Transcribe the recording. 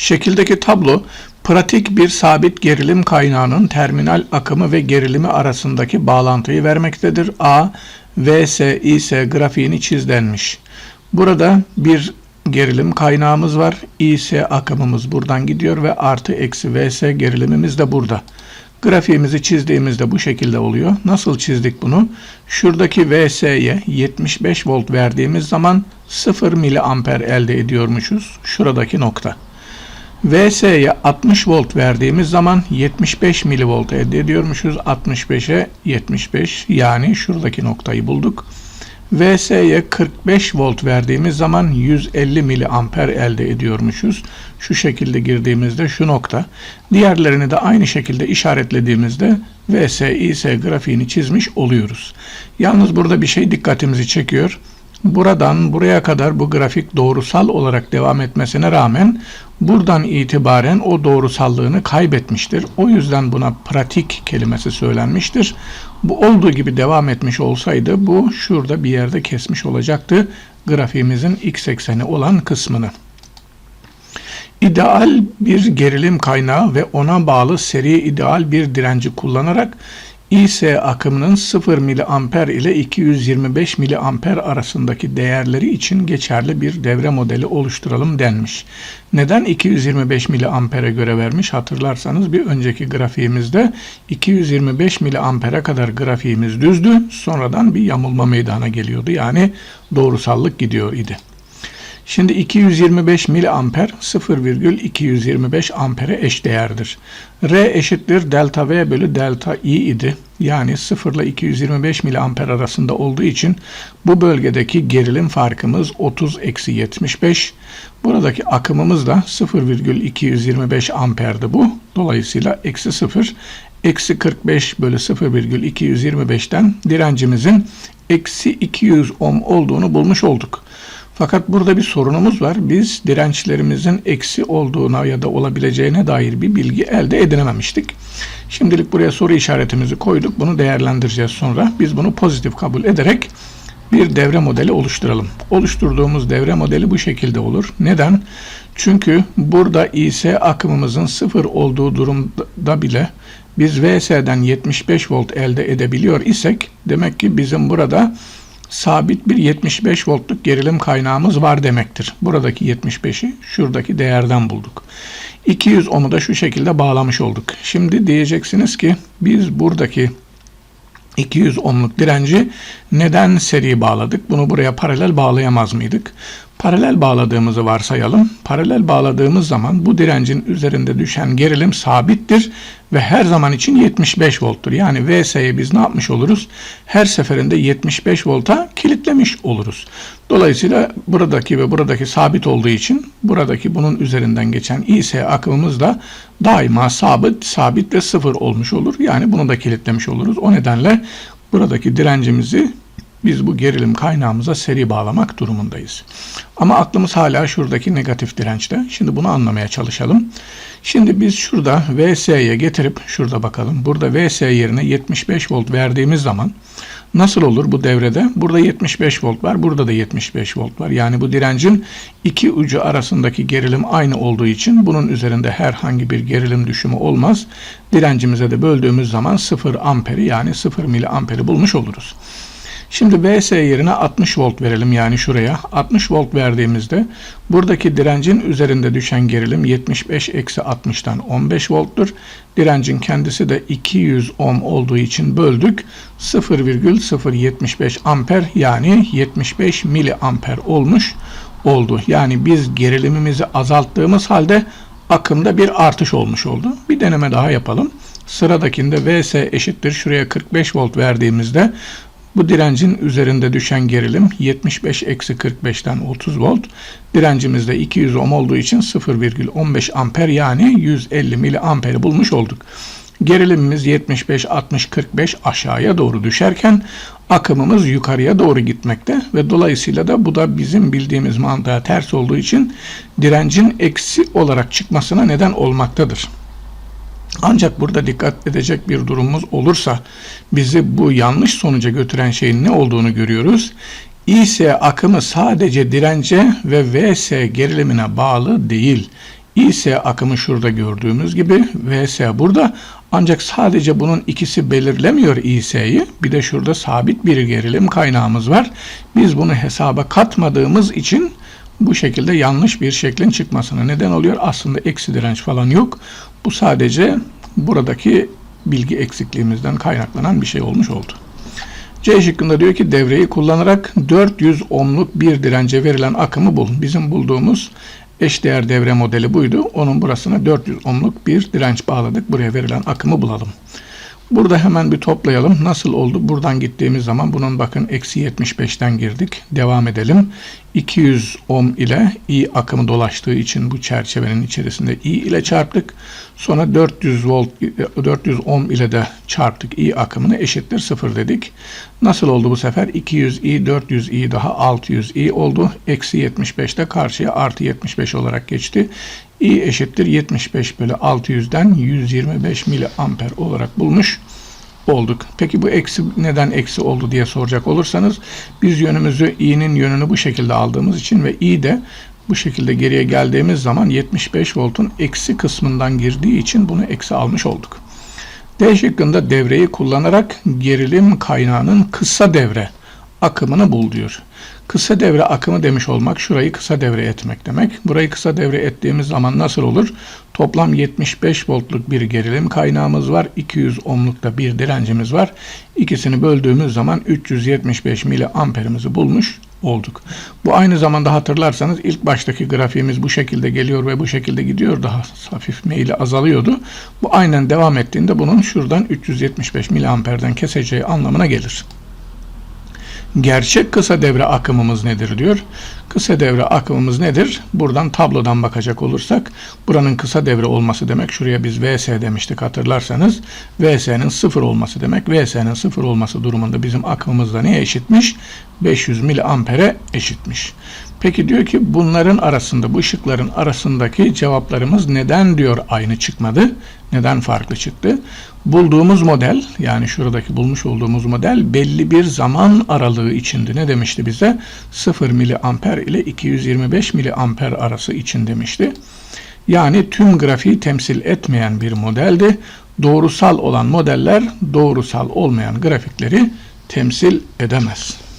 Şekildeki tablo pratik bir sabit gerilim kaynağının terminal akımı ve gerilimi arasındaki bağlantıyı vermektedir. A, VS, IS grafiğini çiz denmiş. Burada bir gerilim kaynağımız var. IS akımımız buradan gidiyor ve artı eksi VS gerilimimiz de burada. Grafiğimizi çizdiğimizde bu şekilde oluyor. Nasıl çizdik bunu? Şuradaki VS'ye 75 volt verdiğimiz zaman 0 miliamper elde ediyormuşuz. Şuradaki nokta. VS'ye 60 volt verdiğimiz zaman 75 milivolt elde ediyormuşuz. 65'e 75 yani şuradaki noktayı bulduk. VS'ye 45 volt verdiğimiz zaman 150 miliamper elde ediyormuşuz. Şu şekilde girdiğimizde şu nokta. Diğerlerini de aynı şekilde işaretlediğimizde VS, IS grafiğini çizmiş oluyoruz. Yalnız burada bir şey dikkatimizi çekiyor. Buradan buraya kadar bu grafik doğrusal olarak devam etmesine rağmen buradan itibaren o doğrusallığını kaybetmiştir. O yüzden buna pratik kelimesi söylenmiştir. Bu olduğu gibi devam etmiş olsaydı bu şurada bir yerde kesmiş olacaktı grafiğimizin x ekseni olan kısmını. İdeal bir gerilim kaynağı ve ona bağlı seri ideal bir direnci kullanarak IS akımının 0 miliamper ile 225 miliamper arasındaki değerleri için geçerli bir devre modeli oluşturalım denmiş. Neden 225 miliampere göre vermiş? Hatırlarsanız bir önceki grafiğimizde 225 miliampere kadar grafiğimiz düzdü. Sonradan bir yamulma meydana geliyordu. Yani doğrusallık gidiyor idi. Şimdi 225 miliamper 0,225 ampere eş değerdir. R eşittir delta V bölü delta I idi. Yani 0 ile 225 miliamper arasında olduğu için bu bölgedeki gerilim farkımız 30 eksi 75. Buradaki akımımız da 0,225 amperdi bu. Dolayısıyla eksi 0 eksi 45 bölü 0,225'ten direncimizin eksi 200 ohm olduğunu bulmuş olduk. Fakat burada bir sorunumuz var. Biz dirençlerimizin eksi olduğuna ya da olabileceğine dair bir bilgi elde edinememiştik. Şimdilik buraya soru işaretimizi koyduk. Bunu değerlendireceğiz sonra. Biz bunu pozitif kabul ederek bir devre modeli oluşturalım. Oluşturduğumuz devre modeli bu şekilde olur. Neden? Çünkü burada IS akımımızın sıfır olduğu durumda bile biz VS'den 75 volt elde edebiliyor isek demek ki bizim burada sabit bir 75 voltluk gerilim kaynağımız var demektir. Buradaki 75'i şuradaki değerden bulduk. 200 ohm'u da şu şekilde bağlamış olduk. Şimdi diyeceksiniz ki biz buradaki 200 ohmluk direnci neden seri bağladık? Bunu buraya paralel bağlayamaz mıydık? Paralel bağladığımızı varsayalım. Paralel bağladığımız zaman bu direncin üzerinde düşen gerilim sabittir ve her zaman için 75 volttur. Yani VS'yi biz ne yapmış oluruz? Her seferinde 75 volta kilitlemiş oluruz. Dolayısıyla buradaki ve buradaki sabit olduğu için buradaki bunun üzerinden geçen IS akımımız da daima sabit, sabit ve sıfır olmuş olur. Yani bunu da kilitlemiş oluruz. O nedenle buradaki direncimizi biz bu gerilim kaynağımıza seri bağlamak durumundayız. Ama aklımız hala şuradaki negatif dirençte. Şimdi bunu anlamaya çalışalım. Şimdi biz şurada VS'ye getirip şurada bakalım. Burada VS yerine 75 volt verdiğimiz zaman nasıl olur bu devrede? Burada 75 volt var. Burada da 75 volt var. Yani bu direncin iki ucu arasındaki gerilim aynı olduğu için bunun üzerinde herhangi bir gerilim düşümü olmaz. Direncimize de böldüğümüz zaman 0 amperi yani 0 miliamperi bulmuş oluruz. Şimdi VS yerine 60 volt verelim yani şuraya. 60 volt verdiğimizde buradaki direncin üzerinde düşen gerilim 75 eksi 60'tan 15 volttur. Direncin kendisi de 200 ohm olduğu için böldük. 0,075 amper yani 75 miliamper olmuş oldu. Yani biz gerilimimizi azalttığımız halde akımda bir artış olmuş oldu. Bir deneme daha yapalım. Sıradakinde VS eşittir. Şuraya 45 volt verdiğimizde bu direncin üzerinde düşen gerilim 75 eksi 45'ten 30 volt. Direncimiz de 200 ohm olduğu için 0,15 amper yani 150 miliamperi bulmuş olduk. Gerilimimiz 75, 60, 45 aşağıya doğru düşerken akımımız yukarıya doğru gitmekte ve dolayısıyla da bu da bizim bildiğimiz mantığa ters olduğu için direncin eksi olarak çıkmasına neden olmaktadır. Ancak burada dikkat edecek bir durumumuz olursa bizi bu yanlış sonuca götüren şeyin ne olduğunu görüyoruz. IS akımı sadece dirence ve VS gerilimine bağlı değil. IS akımı şurada gördüğümüz gibi VS burada. Ancak sadece bunun ikisi belirlemiyor IS'yi. Bir de şurada sabit bir gerilim kaynağımız var. Biz bunu hesaba katmadığımız için bu şekilde yanlış bir şeklin çıkmasına neden oluyor. Aslında eksi direnç falan yok. Bu sadece buradaki bilgi eksikliğimizden kaynaklanan bir şey olmuş oldu. C şıkkında diyor ki devreyi kullanarak 400 ohmluk bir dirence verilen akımı bul. Bizim bulduğumuz eşdeğer devre modeli buydu. Onun burasına 400 ohmluk bir direnç bağladık. Buraya verilen akımı bulalım. Burada hemen bir toplayalım. Nasıl oldu? Buradan gittiğimiz zaman bunun bakın eksi 75'ten girdik. Devam edelim. 200 ohm ile I akımı dolaştığı için bu çerçevenin içerisinde I ile çarptık. Sonra 400 volt 400 ohm ile de çarptık. I akımını eşittir 0 dedik. Nasıl oldu bu sefer? 200 I 400 I daha 600 I oldu. Eksi 75 de karşıya artı 75 olarak geçti. I eşittir 75 bölü 600'den 125 miliamper olarak bulmuş olduk. Peki bu eksi neden eksi oldu diye soracak olursanız biz yönümüzü i'nin yönünü bu şekilde aldığımız için ve i de bu şekilde geriye geldiğimiz zaman 75 voltun eksi kısmından girdiği için bunu eksi almış olduk. D şıkkında devreyi kullanarak gerilim kaynağının kısa devre akımını bul diyor. Kısa devre akımı demiş olmak şurayı kısa devre etmek demek. Burayı kısa devre ettiğimiz zaman nasıl olur? Toplam 75 voltluk bir gerilim kaynağımız var. 200 ohmluk da bir direncimiz var. İkisini böldüğümüz zaman 375 miliamperimizi bulmuş olduk. Bu aynı zamanda hatırlarsanız ilk baştaki grafiğimiz bu şekilde geliyor ve bu şekilde gidiyor. Daha hafif meyli azalıyordu. Bu aynen devam ettiğinde bunun şuradan 375 miliamperden keseceği anlamına gelir. Gerçek kısa devre akımımız nedir diyor. Kısa devre akımımız nedir? Buradan tablodan bakacak olursak buranın kısa devre olması demek. Şuraya biz VS demiştik hatırlarsanız. VS'nin sıfır olması demek. VS'nin sıfır olması durumunda bizim akımımız da neye eşitmiş? 500 miliampere eşitmiş. Peki diyor ki bunların arasında, bu ışıkların arasındaki cevaplarımız neden diyor aynı çıkmadı? Neden farklı çıktı? Bulduğumuz model, yani şuradaki bulmuş olduğumuz model belli bir zaman aralığı içindi. Ne demişti bize? 0 miliamper ile 225 miliamper arası için demişti. Yani tüm grafiği temsil etmeyen bir modeldi. Doğrusal olan modeller doğrusal olmayan grafikleri temsil edemez.